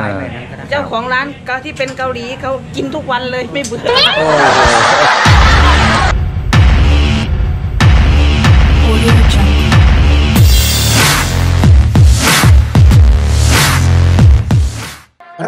อ่าเจ้าของร้านก็ที่เป็นเกาหลีเขากินทุกวันเลยไม่เบื่อ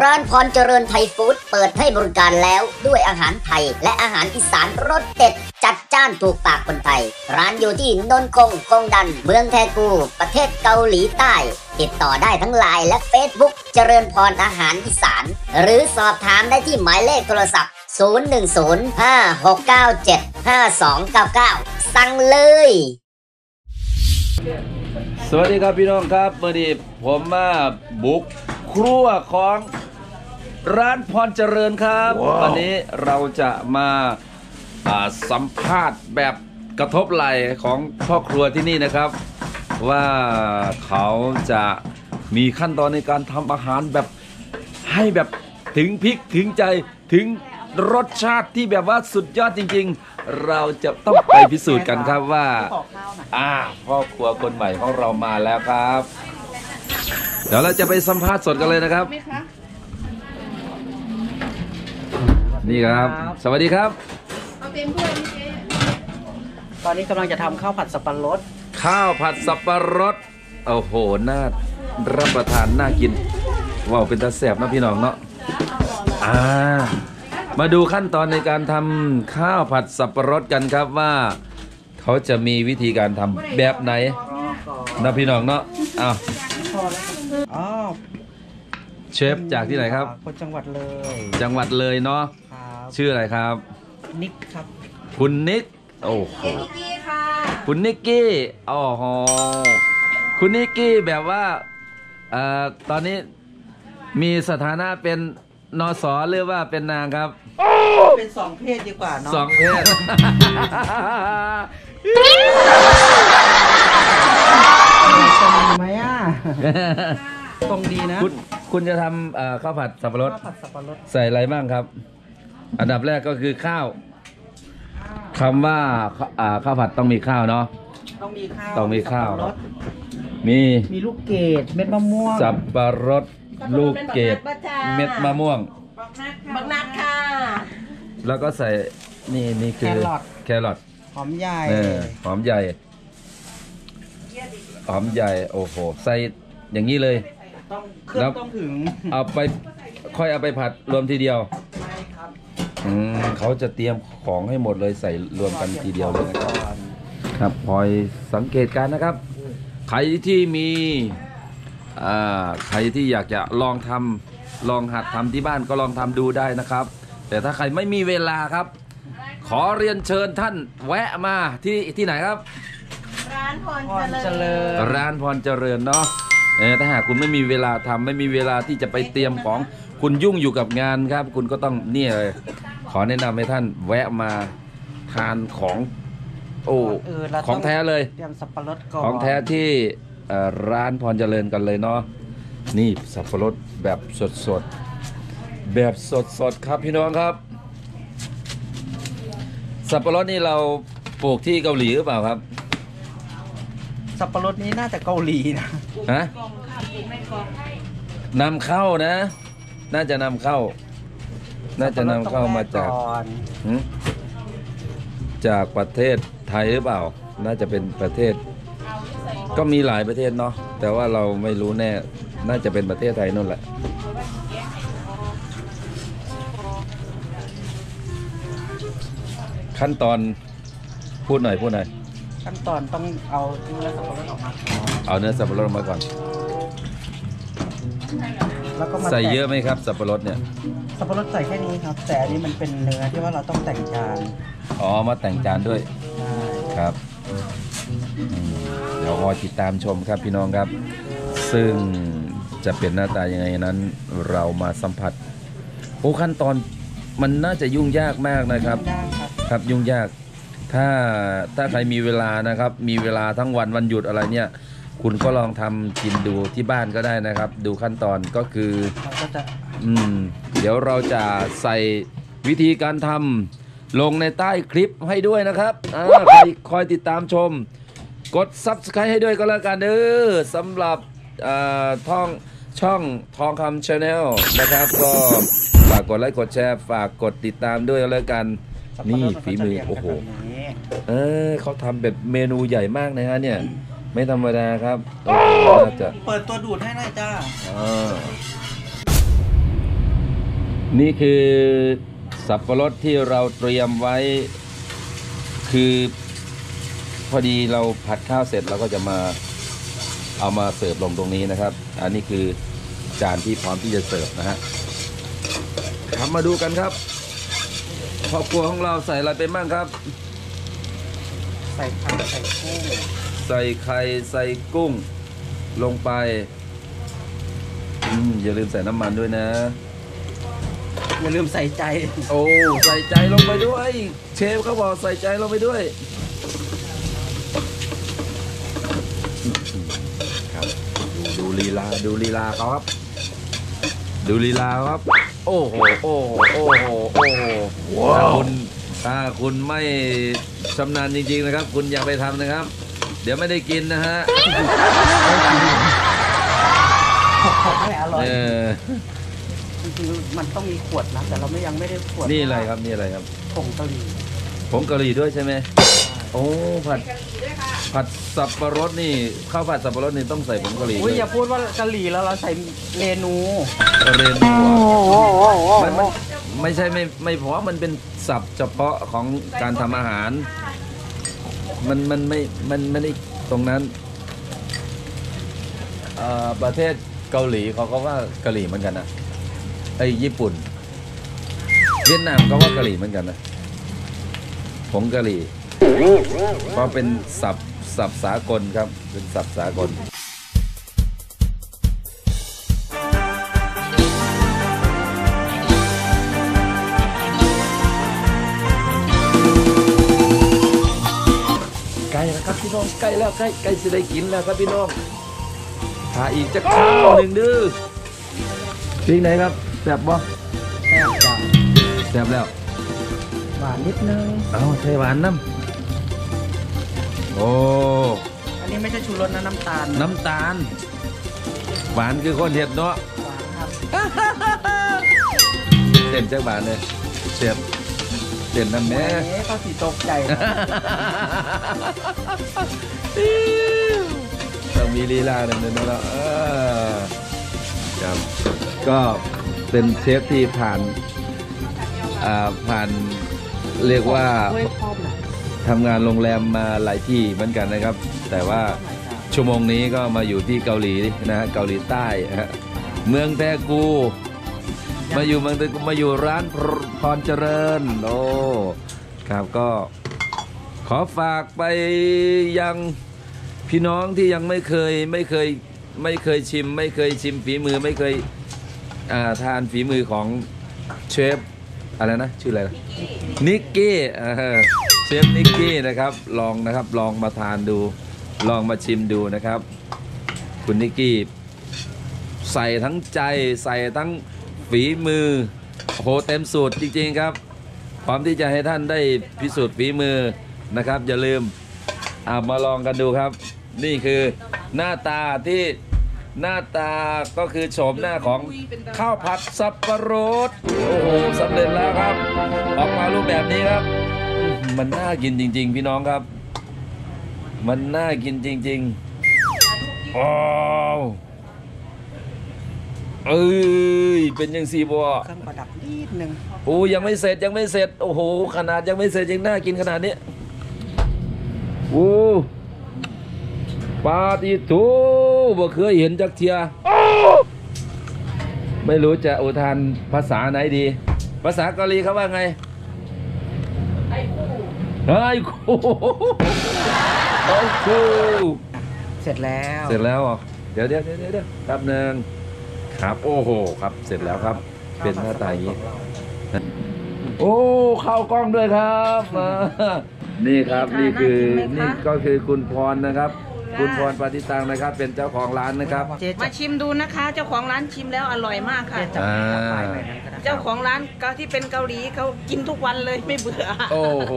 ร้านพรเจริญไทยฟู้ดเปิดให้บริการแล้วด้วยอาหารไทย และอาหารอีสานรสเด็ด จัดจ้านถูกปากคนไทย ร้านอยู่ที่นนคงกงดัน เมืองแทกู ประเทศเกาหลีใต้ ติดต่อได้ทั้งไลน์และเฟซบุ๊กเจริญพรอาหารอีสาน หรือสอบถามได้ที่หมายเลขโทรศัพท์ 010-5697-5299 สั่งเลยสวัสดีครับพี่น้องครับเมื่อนี้ผมมาบุกครัวของ ร้านพรเจริญครับวันนี้เราจะมาอ่าสัมภาษณ์แบบกระทบไหล่ของพ่อครัวที่นี่นะครับ ว่าเขาจะมีขั้นตอนในการทำอาหารแบบให้แบบถึงพริกถึงใจถึงรสชาติที่แบบว่าสุดยอดจริง ๆ เราจะต้องไปพิสูจน์กันครับว่าอ่าพ่อครัวคนใหม่ของเรามาแล้วครับ เดี๋ยวเราจะไปสัมภาษณ์สดกันเลยนะครับ นี่ครับ สวัสดีครับตอนนี้กำลังจะทำข้าวผัดสับปะรดข้าวผัดสับปะรดโอ้โหน่ารับประทานน่ากิน ว้าวเป็นตาแสบนะพี่น้องเนาะอ่ามาดูขั้นตอนในการทำข้าวผัดสับปะรดกันครับว่า เขาจะมีวิธีการทำแบบไหนนะพี่น้องเนาะอ้าวอ๋อเชฟจากที่ไหนครับ คนจังหวัดเลยจังหวัดเลยเนาะครับ ชื่ออะไรครับ นิกครับ คุณนิก โอ้โหคุณนิกกี้โอ้โหคุณนิกกี้แบบว่าเอ่อตอนนี้มีสถานะเป็นนสหรือว่าเป็นนางครับ เป็นสองเพศดีกว่าเนาะสองเพศ ตรงดีไหมอะ ตรงดีนะ คุณคุณจะทำเอ่อข้าวผัดสับปะรด ข้าวผัดสับปะรด ใส่อะไรบ้างครับ อันดับแรกก็คือข้าวคำว่าอ่าข้าวผัดต้องมีข้าวเนาะ ต้องมีข้าวต้องมีข้าว สับปะรดมีมีลูกเกดเม็ดมะม่วงสับปะรดลูกเกดเม็ดมะม่วง บักนัดค่ะแล้วก็ใส่นี่นี่คือแครอทแครอทหอมใหญ่เออหอมใหญ่หอมใหญ่โอ้โหใส่อย่างนี้เลยต้องเครื่องต้องถึง เอาไปค่อยเอาไปผัดรวมทีเดียวใช่ครับ อืมเขาจะเตรียมของให้หมดเลยใส่รวมกันทีเดียวเลยนะครับก่อนครับคอยสังเกตการณ์นะครับ ใครที่มีอ่าใครที่อยากจะลองทำลองหัดทำที่บ้านก็ลองทำดูได้นะครับ แต่ถ้าใครไม่มีเวลาครับ ขอเรียนเชิญท่านแวะมาที่ที่ไหนครับพรเจริญร้านพรเจริญเนาะเออถ้าหากคุณไม่มีเวลาทำไม่มีเวลาที่จะไปเตรียมของ คุณยุ่งอยู่กับงานครับ คุณก็ต้องเนี่ยเลยข อแนะนำให้ท่านแวะมาทานของโอ้เออเราของแท้เลย เตรียมสับปะรดก่อนของแท้ที่เอ่อร้านพรเจริญกันเลยเนาะนี่สับปะรดแบบสดๆแบบสดๆครับพี่น้องครับ สับปะรดนี่เราปลูกที่เกาหลีหรือเปล่าครับสับปะรดนี้น่าจะเกาหลีนะฮะนำเข้านะ น่าจะนำเข้า น่าจะนำเข้ามาจากก่อนหึจากประเทศไทยหรือเปล่า น่าจะเป็นประเทศ ก็มีหลายประเทศเนาะแต่ว่าเราไม่รู้แน่ น่าจะเป็นประเทศไทยนั่นแหละ ขั้นตอนพูดหน่อยพูดหน่อย ขั้นตอนต้องเอาเนื้อสับปะรดออกมาก่อนเอาเนื้อสับปะรดออกมาก่อน แล้วก็มาใส่แต่งเยอะไหมครับสับปะรดเนี่ยสับปะรดใส่แค่นี้ครับ แต่อันนี้มันเป็นเนื้อที่ว่าเราต้องแต่งจานอ๋อมาแต่งจานด้วยใช่ครับอืมเดี๋ยวรอติดตามชมครับพี่น้องครับ ซึ่งจะเป็นหน้าตายังไงนั้น เรามาสัมผัสโอ้ขั้นตอนมันน่าจะยุ่งยากมากนะครับได้ครับครับยุ่งยาก ถ้าถ้าใครมีเวลานะครับ มีเวลาทั้งวันวันหยุดอะไรเนี่ย คุณก็ลองทำกินดูที่บ้านก็ได้นะครับ ดูขั้นตอนก็คือ เราก็จะอืม เดี๋ยวเราจะใส่วิธีการทำลงในใต้คลิปให้ด้วยนะครับอ่าใครคอยติดตามชม กด Subscribe ให้ด้วยก็แล้วกันเด้อสำหรับเอ่อท่องช่องทองคำชาแนลนะครับ ก็ฝากกดไลค์กดแชร์ฝากกดติดตามด้วยแล้วกันนี่ฝีมือ โอ้โหเออเขาทำแบบเมนูใหญ่มากนะฮะเนี่ย ไม่ธรรมดาครับโอ้โหน่าจะเปิดตัวดูดให้หน่อยจ้า อ่านี่คือสับปะรดที่เราเตรียมไว้ คือพอดีเราผัดข้าวเสร็จเราก็จะมาเอามาเสิร์ฟลงตรงนี้นะครับ อันนี้คือจานที่พร้อมที่จะเสิร์ฟนะฮะทำมาดูกันครับครอบครัวของเราใส่อะไรไปบ้างครับ ใส่ผักใส่กุ้ง ใส่ไข่ใส่กุ้งลงไปอืมอย่าลืมใส่น้ำมันด้วยนะ อย่าลืมใส่ใจ โอ้ใส่ใจลงไปด้วย เชฟเขาบอกใส่ใจลงไปด้วยครับดูดูลีลาดูลีลาเขาครับ ดูลีลาเขาครับ โอ้โหโอ้โหโอ้โหโอ้โหถ้าคุณถ้าคุณไม่ชำนาญจริงๆนะครับ คุณอย่าไปทำนะครับ เดี๋ยวไม่ได้กินนะฮะไม่อร่อยเออจริงๆมันต้องมีขวดนะ แต่เราไม่ยังไม่ได้ขวดนี่อะไรครับนี่อะไรครับผงกะหรี่ผงกะหรี่ด้วยใช่ไหมโอ้ผัดผัดสับปะรดนี่ข้าวผัดสับปะรดนี่ต้องใส่ผงกะหรี่อุ้ยด้วยอย่าพูดว่ากะหรี่แล้วเราใส่เมนูเรียนหัวมันมันไม่ใช่ไม่ไม่เพราะมันเป็นศัพท์เฉพาะของการทำอาหาร มันมันไม่มันไม่ได้ตรงนั้นประเทศเกาหลีเขาก็ว่าเกาหลีเหมือนกันนะไอ้ญี่ปุ่น เวียดนามก็ว่าเกาหลีเหมือนกันนะผงกะหรี่เพราะเป็นสับสับสากลครับ เป็นสับสากล น้องใกล้แล้วใกล้ใกล้จะได้กินแล้วครับพี่น้องหาอีกจะข้าวหนึ่งดื้อพริกไหนครับแซ่บบ่แซ่บจ้ะแซ่บแล้วหวานนิดนึงเอาใส่หวานน้ำโอ้อันนี้ไม่ใช่ชูรสนะน้ำตาลน้ำตาล หวานคือคนเห็ดเนาะหวานครับเต็มจักบาทเลยเสียบ เต็มน้ำแม่เอ๊ะก็สีตกใจนะต้องมีลีลาหนึ่งนะแล้วเออครับก็เป็นเชฟที่ผ่านอ่าผ่านเรียกว่าเฮ้ยพร้อมนะทำงานโรงแรมมาหลายที่เหมือนกันนะครับ แต่ว่าชั่วโมงนี้ก็มาอยู่ที่เกาหลีนะฮะเกาหลีใต้ฮะเมืองแทกู มาอยู่เมืองแทกูมาอยู่ร้านพรเจริญโอ้ครับก็ขอฝากไปยังพี่น้องที่ยังไม่เคยไม่เคยไม่เคยชิม ไม่เคยชิมฝีมือไม่เคยทานฝีมือของเชฟอะไรนะชื่ออะไรนิกกี้เชฟนิกกี้นะครับลองนะครับลองมาทานดู ลองมาชิมดูนะครับ คุณนิกกี้ใส่ทั้งใจใส่ทั้ง ฝีมือโหเต็มสูตรจริงๆครับ พร้อมที่จะให้ท่านได้พิสูจน์ฝีมือนะครับ อย่าลืมอามาลองกันดูครับ นี่คือหน้าตาที่หน้าตาก็คือโฉมหน้าของข้าวผัดสับปะรดโอ้โหสำเร็จแล้วครับ ออกมารูปแบบนี้ครับ มันน่ากินจริง ๆ พี่น้องครับ มันน่ากินจริงๆอ้าว เอ้ยเป็นยังสีบัวเครื่องประดับนิดนึงโอ้ยังไม่เสร็จยังไม่เสร็จโอ้โหขนาดยังไม่เสร็จยังน่ากินขนาดนี้โอ้ปาติโทูบ่เคยเห็นจักเทียไม่รู้จะอุทานภาษาไหนดี ภาษาเกาหลีเขาว่าไงไอ้คู่ไอ้คู่ไอ้คู่เสร็จแล้ว เสร็จแล้วเหรอเดี๋ยวเดี๋ยวเดี๋ยวเดี๋ยวแป๊บหนึ่ง ครับโอ้โหครับเสร็จแล้วครับ เป็นหน้าตาอย่างนี้ โอ้เข้ากล้องด้วยครับมานี่ครับนี่คือนี่ก็คือคุณพรนะครับ คุณพรปฏิตังนะครับ เป็นเจ้าของร้านนะครับเจ๊มาจะชิมดูนะคะ เจ้าของร้านชิมแล้วอร่อยมากค่ะเจ๊จะอ่าไปแบบนั้นก็ได้เจ้าของร้านก็ที่เป็นเกาหลีเขากินทุกวันเลยไม่เบื่อโอ้โห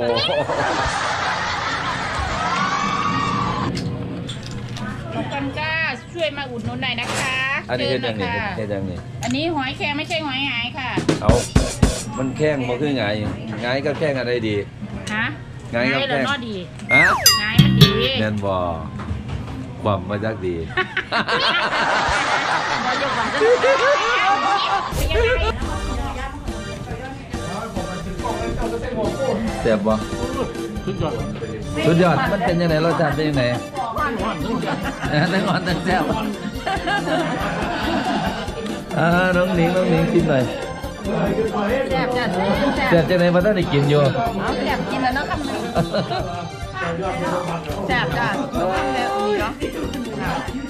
ขอบคุณค่ะ ชูช่วยมาอุดหนุนหน่อยนะคะอันนี้เฮ็ดยังไงชิญนะคะเฮ็ดยังไงอันนี้หอยแครงไม่ใช่หอยหายค่ะ เอามันแข้งบ่คือไงไงก็แข้งอะไรดีฮะหงายกับเหรอแข้งเนอดีฮะหงายมันดีแน่นบ่ความมาจากดีเรายกว่าจะเป็นยังไงเสียบบ่สุดยอดมันเป็นยังไงรสชาติเป็นยังไง เออทั้งอ่อนทั้งแซ่บอ่าน้องหนิงน้องหนิงชิมหน่อยแซ่บจ้ะแซ่บแซ่บจังไหนมาตั้งได้กินอยู่เอาแซ่บกินแล้วเนาะคำนึงแซ่บจ้ะต้องทำแล้วดีเนาะ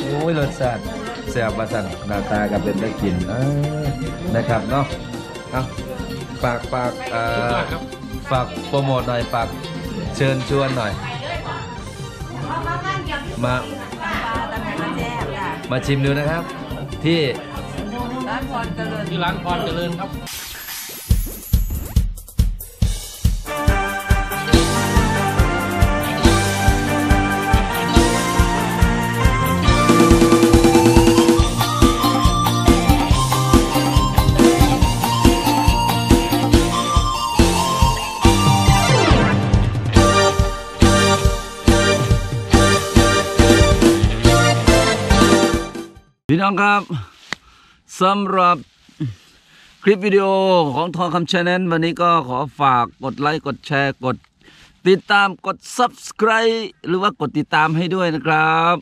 โอ้ยรสชาติแซ่บมาสั่นหน้าตาก็เป็นได้กินเออนะครับเนาะเอาฝากฝากเอ่อฝากโปรโมทหน่อยฝากเชิญชวนหน่อย มามาชิมดูนะครับ ที่ร้านพรเจริญที่ร้านพรเจริญครับ องครับสำหรับคลิปวิดีโอของทองคำชาแนลวันนี้ก็ขอฝากกดไลค์กดแชร์กด ติดตามกด subscribe หรือว่ากดติดตามให้ด้วยนะครับ